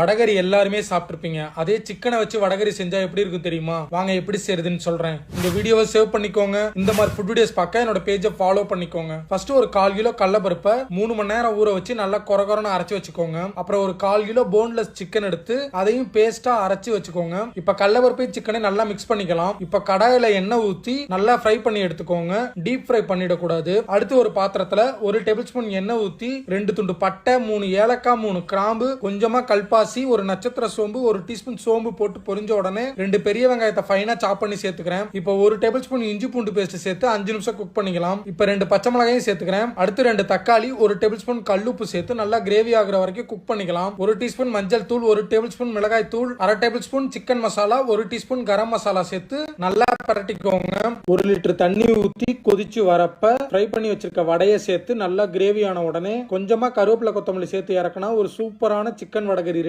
வடகரி எல்லாருமே சாப்பிட்ருப்பீங்க அதே சிக்கனை வச்சு வடகரி செஞ்சா எப்படி இருக்கும் தெரியுமா? வாங்க எப்படி செய்யறதுன்னு சொல்றேன். இந்த வீடியோவை சேவ் பண்ணிக்கோங்க. இந்த மாதிரி ஃபுட் வீடியோஸ் பார்க்க என்னோட பேஜை ஃபாலோ பண்ணிக்கோங்க. ஃபர்ஸ்ட் ஒரு கால் கிலோ கடலப்பருப்பை மூணு மணி நேரம் ஊற வச்சு நல்லா குறகுறன்னு அரைச்சு வச்சுக்கோங்க. அப்புறம் ஒரு கால் கிலோ போன்லெஸ் சிக்கன் எடுத்து அதையும் பேஸ்டா அரைச்சு வச்சுக்கோங்க. இப்ப கடலப்பருப்பை சிக்கனை நல்லா மிக்ஸ் பண்ணிக்கலாம். இப்ப கடாயில எண்ணெய் ஊத்தி நல்லா ஃப்ரை பண்ணி எடுத்துக்கோங்க. டீப் ஃப்ரை பண்ணிடக்கூடாது. அடுத்து ஒரு பாத்திரத்துல ஒரு டேபிள் ஸ்பூன் எண்ணெய் ஊத்தி ரெண்டு துண்டு பட்டை மூணு ஏலக்காய் மூணு கிராம்பு கொஞ்சமா கல்பாசி ஒரு நட்சத்திர சோம்பு ஒரு டீஸ்பூன் சோம்பு போட்டு பொரிஞ்ச உடனே ரெண்டு பெரிய வெங்காயத்தை ஃபைனா சாப் பண்ணி சேர்த்துக்கிறேன். இப்போ ஒரு டேபிள் ஸ்பூன் இஞ்சி பூண்டு பேஸ்ட் சேர்த்து அஞ்சு நிமிஷம் குக் பண்ணிக்கலாம். இப்போ ரெண்டு பச்சை மிளகாயும் சேர்த்துக்கிறேன். அடுத்து ரெண்டு தக்காளி ஒரு டேபிள் ஸ்பூன் கல்லுப்பு சேர்த்து நல்லா கிரேவி ஆகுற வரைக்கும் குக் பண்ணிக்கலாம். ஒரு டீஸ்பூன் மஞ்சள் தூள் ஒரு டேபிள் ஸ்பூன் மிளகாய் தூள் அரை டேபிள் ஸ்பூன் சிக்கன் மசாலா ஒரு டீஸ்பூன் கரம் மசாலா சேர்த்து நல்லா பரட்டிக்கோங்க. ஒரு லிட்டர் தண்ணி ஊத்தி கொதிச்சு வரப்ப ஃப்ரை பண்ணி வச்சிருக்க வடையை சேர்த்து நல்லா கிரேவி ஆன உடனே கொஞ்சமா கருவேப்பிலை கொத்தமல்லி சேர்த்து இறக்குனா ஒரு சூப்பரான சிக்கன் வடகரி ரெடி